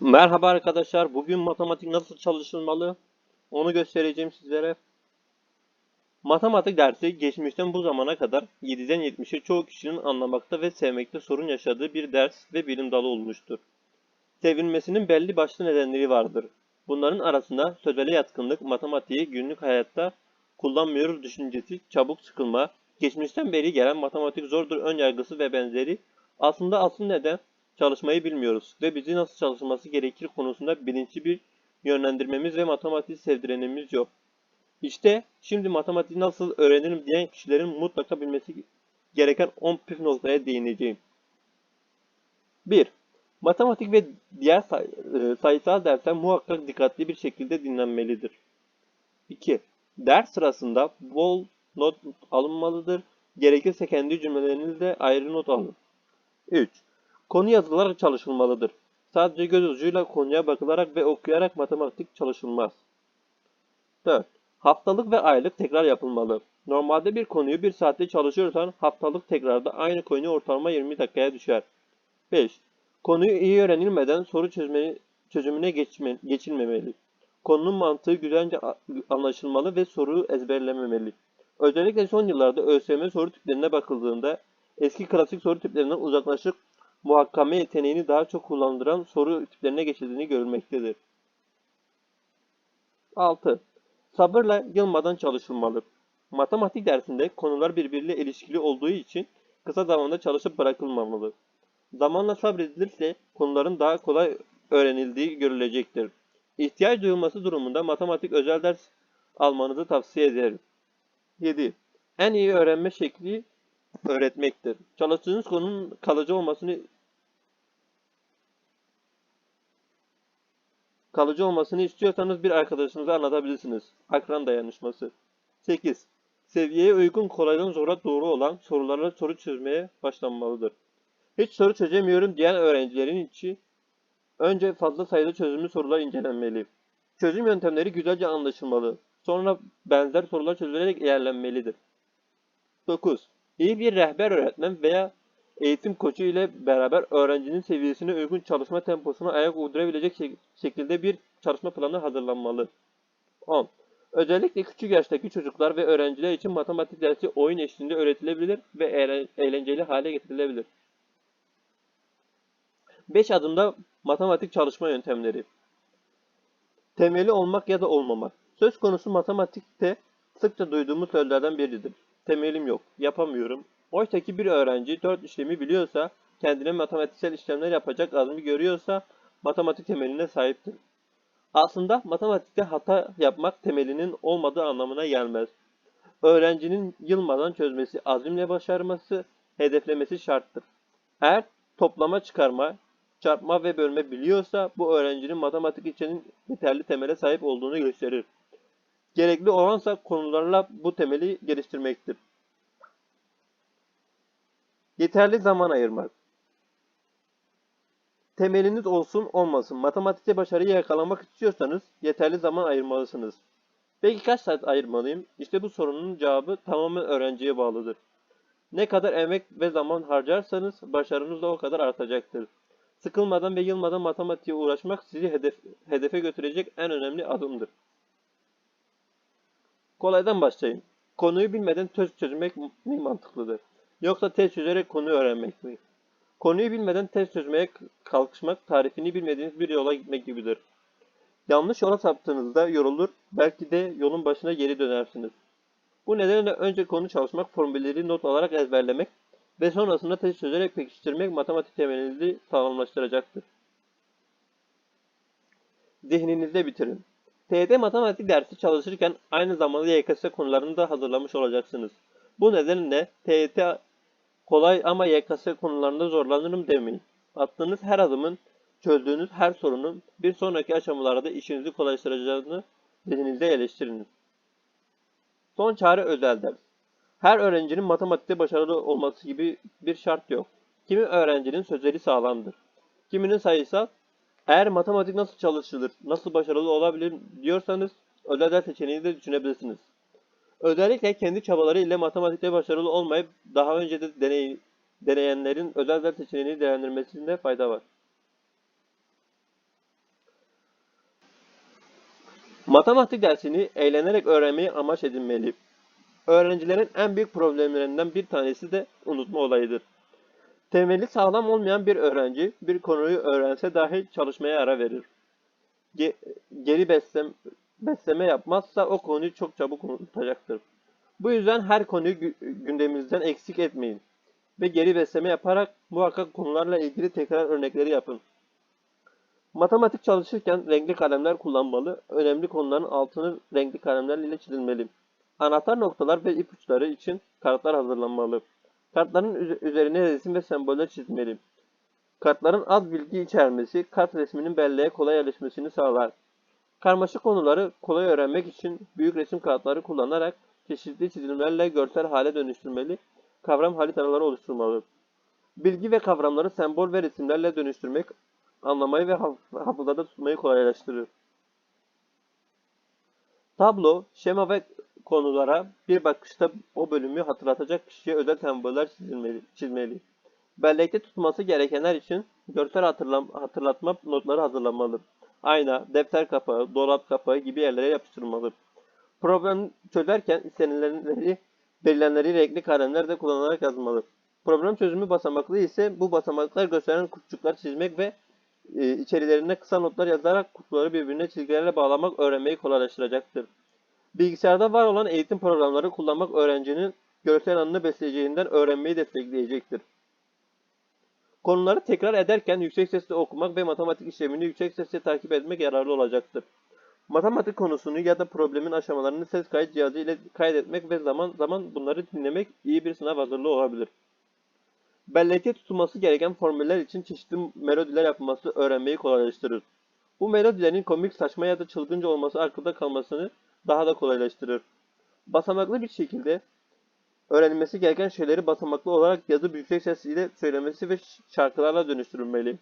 Merhaba arkadaşlar. Bugün matematik nasıl çalışılmalı? Onu göstereceğim sizlere. Matematik dersi geçmişten bu zamana kadar 7'den 70'e çoğu kişinin anlamakta ve sevmekte sorun yaşadığı bir ders ve bilim dalı olmuştur. Sevilmesinin belli başlı nedenleri vardır. Bunların arasında sözele yatkınlık, matematiği günlük hayatta kullanmıyoruz düşüncesi, çabuk sıkılma, geçmişten beri gelen matematik zordur ön yargısı ve benzeri aslında asıl neden çalışmayı bilmiyoruz ve bizi nasıl çalışılması gerekir konusunda bilinçli bir yönlendirmemiz ve matematiği sevdirenimiz yok. İşte şimdi matematiği nasıl öğrenirim diyen kişilerin mutlaka bilmesi gereken 10 püf noktaya değineceğim. 1. Matematik ve diğer say- e, sayısal dersler muhakkak dikkatli bir şekilde dinlenmelidir. 2. Ders sırasında bol not alınmalıdır. Gerekirse kendi cümlelerinizde ayrı not alın. 3. Konu yazılarak çalışılmalıdır. Sadece göz ucuyla konuya bakılarak ve okuyarak matematik çalışılmaz. 4. Haftalık ve aylık tekrar yapılmalı. Normalde bir konuyu bir saatte çalışıyorsan haftalık tekrarda aynı konu ortalama 20 dakikaya düşer. 5. Konuyu iyi öğrenilmeden soru çözme, çözümüne geçme, geçilmemeli. Konunun mantığı güzelce anlaşılmalı ve soru ezberlememeli. Özellikle son yıllarda ÖSYM soru tiplerine bakıldığında eski klasik soru tiplerinden uzaklaşıp muhakkame yeteneğini daha çok kullandıran soru tiplerine geçildiğini görülmektedir. 6. Sabırla yılmadan çalışılmalı. Matematik dersinde konular birbiriyle ilişkili olduğu için kısa zamanda çalışıp bırakılmamalı. Zamanla sabredilirse konuların daha kolay öğrenildiği görülecektir. İhtiyaç duyulması durumunda matematik özel ders almanızı tavsiye ederim. 7. En iyi öğrenme şekli öğretmektir. Çalıştığınız konunun kalıcı olmasını kalıcı olmasını istiyorsanız bir arkadaşınıza anlatabilirsiniz. Akran dayanışması. 8. Seviyeye uygun kolaydan zora doğru olan sorularla soru çözmeye başlanmalıdır. Hiç soru çözemiyorum diyen öğrencilerin içi önce fazla sayıda çözümlü sorular incelenmeli. Çözüm yöntemleri güzelce anlaşılmalı. Sonra benzer sorular çözülerek ilerlenmelidir. 9. İyi bir rehber öğretmen veya eğitim koçu ile beraber öğrencinin seviyesine uygun çalışma temposuna ayak uydurabilecek şek- şekilde bir çalışma planı hazırlanmalı. 10. Özellikle küçük yaştaki çocuklar ve öğrenciler için matematik dersi oyun eşliğinde öğretilebilir ve eğlen- eğlenceli hale getirilebilir. 5 adımda matematik çalışma yöntemleri. Temeli olmak ya da olmamak. Söz konusu matematikte sıkça duyduğumuz sözlerden biridir. Temelim yok, yapamıyorum. Oysa ki bir öğrenci 4 işlemi biliyorsa, kendine matematiksel işlemler yapacak azmi görüyorsa matematik temeline sahiptir. Aslında matematikte hata yapmak temelinin olmadığı anlamına gelmez. Öğrencinin yılmadan çözmesi, azimle başarması, hedeflemesi şarttır. Eğer toplama çıkarma, çarpma ve bölme biliyorsa bu öğrencinin matematik için yeterli temele sahip olduğunu gösterir. Gerekli olansa konularla bu temeli geliştirmektir. Yeterli zaman ayırmak. Temeliniz olsun olmasın. Matematikte başarıyı yakalamak istiyorsanız yeterli zaman ayırmalısınız. Peki kaç saat ayırmalıyım? İşte bu sorunun cevabı tamamen öğrenciye bağlıdır. Ne kadar emek ve zaman harcarsanız başarınız da o kadar artacaktır. Sıkılmadan ve yılmadan matematiğe uğraşmak sizi hedef, hedefe götürecek en önemli adımdır. Kolaydan başlayın. Konuyu bilmeden test çözmek mi mantıklıdır? Yoksa test çözerek konuyu öğrenmek mi? Konuyu bilmeden test çözmeye kalkışmak tarifini bilmediğiniz bir yola gitmek gibidir. Yanlış yola saptığınızda yorulur, belki de yolun başına geri dönersiniz. Bu nedenle önce konu çalışmak, formülleri not alarak ezberlemek ve sonrasında test çözerek pekiştirmek matematik temelinizi sağlamlaştıracaktır. Zihninizde bitirin. TYT matematik dersi çalışırken aynı zamanda YKS konularını da hazırlamış olacaksınız. Bu nedenle TYT kolay ama YKS konularında zorlanırım demeyin. Attığınız her adımın, çözdüğünüz her sorunun bir sonraki aşamalarda işinizi kolaylaştıracağını zihninizde eleştiriniz. Son çare özel ders. Her öğrencinin matematikte başarılı olması gibi bir şart yok. Kimi öğrencinin sözleri sağlamdır. Kiminin sayısal. Eğer matematik nasıl çalışılır, nasıl başarılı olabilir diyorsanız özel ders seçeneğini de düşünebilirsiniz. Özellikle kendi çabaları ile matematikte başarılı olmayıp daha önce de deney, deneyenlerin özel ders seçeneğini değerlendirmesinde fayda var. Matematik dersini eğlenerek öğrenmeyi amaç edinmeli. Öğrencilerin en büyük problemlerinden bir tanesi de unutma olayıdır. Temeli sağlam olmayan bir öğrenci bir konuyu öğrense dahi çalışmaya ara verir. Ge- geri beslem besleme yapmazsa o konuyu çok çabuk unutacaktır. Bu yüzden her konuyu gü- gündeminizden eksik etmeyin ve geri besleme yaparak muhakkak konularla ilgili tekrar örnekleri yapın. Matematik çalışırken renkli kalemler kullanmalı, önemli konuların altını renkli kalemler ile çizilmeli. Anahtar noktalar ve ipuçları için kartlar hazırlanmalı. Kartların üze- üzerine resim ve semboller çizmeli. Kartların az bilgi içermesi kart resminin belleğe kolay yerleşmesini sağlar. Karmaşık konuları kolay öğrenmek için büyük resim kartları kullanarak çeşitli çizimlerle görsel hale dönüştürmeli, kavram haritaları oluşturmalı. Bilgi ve kavramları sembol ve resimlerle dönüştürmek anlamayı ve haf- hafızada tutmayı kolaylaştırır. Tablo, şema ve konulara bir bakışta o bölümü hatırlatacak kişiye özel semboller çizilmeli, çizmeli. Bellekte tutması gerekenler için görsel hatırlam- hatırlatma notları hazırlanmalı. Ayna, defter kapağı, dolap kapağı gibi yerlere yapıştırılmalı. Problem çözerken istenilenleri, verilenleri renkli kalemler kullanarak yazmalı. Problem çözümü basamaklı ise bu basamaklar gösteren kutucuklar çizmek ve e, içerilerine kısa notlar yazarak kutuları birbirine çizgilerle bağlamak öğrenmeyi kolaylaştıracaktır. Bilgisayarda var olan eğitim programları kullanmak öğrencinin görsel anını besleyeceğinden öğrenmeyi destekleyecektir. Konuları tekrar ederken yüksek sesle okumak ve matematik işlemini yüksek sesle takip etmek yararlı olacaktır. Matematik konusunu ya da problemin aşamalarını ses kayıt cihazı ile kaydetmek ve zaman zaman bunları dinlemek iyi bir sınav hazırlığı olabilir. Bellekte tutulması gereken formüller için çeşitli melodiler yapılması öğrenmeyi kolaylaştırır. Bu melodilerin komik, saçma ya da çılgınca olması akılda kalmasını daha da kolaylaştırır. Basamaklı bir şekilde öğrenilmesi gereken şeyleri basamaklı olarak yazıp yüksek ses söylemesi ve şarkılarla dönüştürülmeli.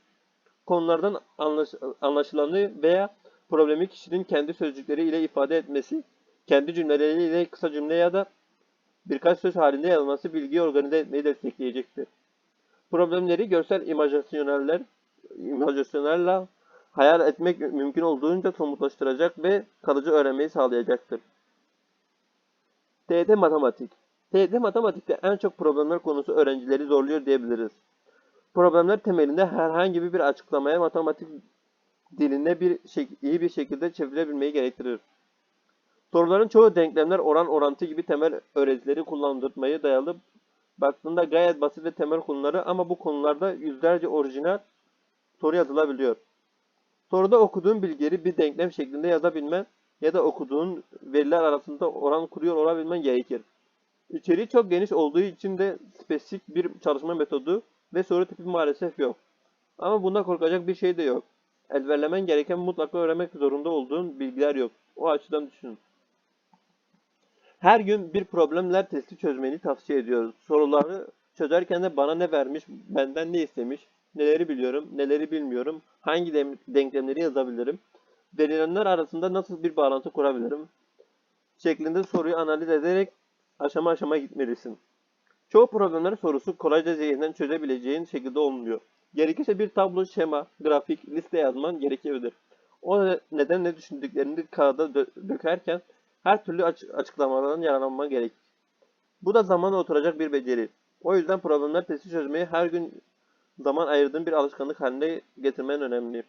Konulardan anlaş anlaşılanı veya problemi kişinin kendi sözcükleri ile ifade etmesi, kendi cümleleriyle kısa cümle ya da birkaç söz halinde yazılması bilgiyi organize etmeyi destekleyecektir. Problemleri görsel imajinasyoneller, imajinasyonlarla hayal etmek mümkün olduğunca somutlaştıracak ve kalıcı öğrenmeyi sağlayacaktır. TYT Matematik TYT Matematik'te en çok problemler konusu öğrencileri zorluyor diyebiliriz. Problemler temelinde herhangi bir açıklamaya matematik diline bir iyi bir şekilde çevirebilmeyi gerektirir. Soruların çoğu denklemler, oran, orantı gibi temel öğretileri kullandırmaya dayalı baktığında gayet basit ve temel konuları ama bu konularda yüzlerce orijinal soru yazılabiliyor. Soruda okuduğun bilgileri bir denklem şeklinde yazabilmen ya da okuduğun veriler arasında oran kuruyor olabilmen gerekir. İçeriği çok geniş olduğu için de spesifik bir çalışma metodu ve soru tipi maalesef yok. Ama bunda korkacak bir şey de yok. Ezberlemen gereken mutlaka öğrenmek zorunda olduğun bilgiler yok. O açıdan düşünün. Her gün bir problemler testi çözmeni tavsiye ediyoruz. Soruları çözerken de bana ne vermiş, benden ne istemiş, neleri biliyorum, neleri bilmiyorum, hangi denklemleri yazabilirim, verilenler arasında nasıl bir bağlantı kurabilirim şeklinde soruyu analiz ederek aşama aşama gitmelisin. Çoğu problemler sorusu kolayca zihinden çözebileceğin şekilde olmuyor. Gerekirse bir tablo, şema, grafik, liste yazman gerekebilir. O nedenle düşündüklerini kağıda dö- dökerken her türlü aç- açıklamalardan yararlanman gerek. Bu da zamanla oturacak bir beceri. O yüzden problemler testi çözmeyi her gün zaman ayırdığın bir alışkanlık haline getirmen önemli.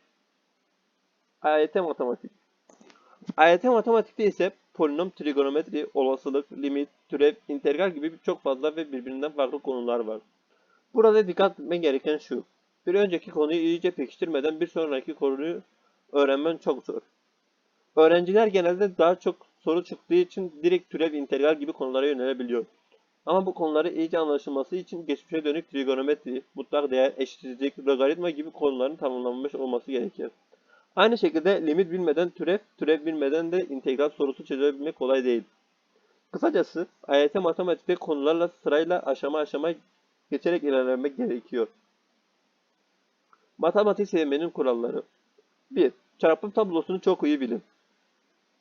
AYT matematik. AYT matematikte ise polinom, trigonometri, olasılık, limit, türev, integral gibi çok fazla ve birbirinden farklı konular var. Burada dikkat etmen gereken şu. Bir önceki konuyu iyice pekiştirmeden bir sonraki konuyu öğrenmen çok zor. Öğrenciler genelde daha çok soru çıktığı için direkt türev, integral gibi konulara yönelebiliyor. Ama bu konuları iyice anlaşılması için geçmişe dönük trigonometri, mutlak değer, eşitsizlik, logaritma gibi konuların tamamlanmış olması gerekir. Aynı şekilde limit bilmeden türev, türev bilmeden de integral sorusu çözebilmek kolay değil. Kısacası AYT matematikte konularla sırayla aşama aşama geçerek ilerlemek gerekiyor. Matematik sevmenin kuralları 1. Çarpım tablosunu çok iyi bilin.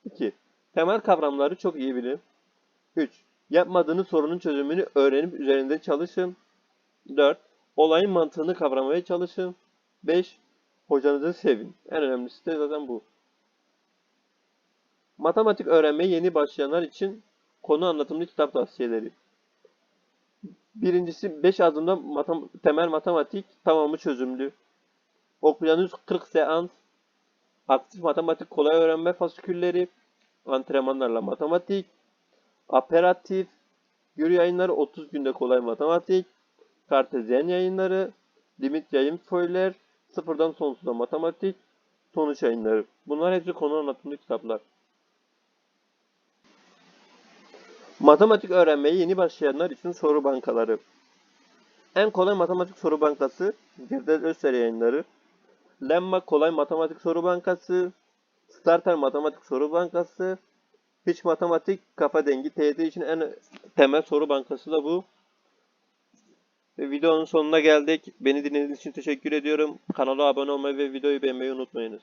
2. Temel kavramları çok iyi bilin. 3. Yapmadığınız sorunun çözümünü öğrenip üzerinde çalışın. 4. Olayın mantığını kavramaya çalışın. 5. Hocanızı sevin. En önemlisi de zaten bu. Matematik öğrenmeye yeni başlayanlar için konu anlatımlı kitap tavsiyeleri. Birincisi 5 adımda matem- temel matematik tamamı çözümlü. Okyanus 40 seans, aktif matematik kolay öğrenme fasikülleri, antrenmanlarla matematik, aperatif, Yürü yayınları 30 günde kolay matematik, Kartezyen yayınları, limit yayın foiler, sıfırdan sonsuza matematik, sonuç yayınları. Bunlar hepsi konu anlatımlı kitaplar. Matematik öğrenmeye yeni başlayanlar için soru bankaları. En kolay matematik soru bankası Cevdet Özser yayınları. Lemma kolay matematik soru bankası. Starter matematik soru bankası. Hiç matematik kafa dengi TYT için en temel soru bankası da bu. Ve videonun sonuna geldik. Beni dinlediğiniz için teşekkür ediyorum. Kanala abone olmayı ve videoyu beğenmeyi unutmayınız.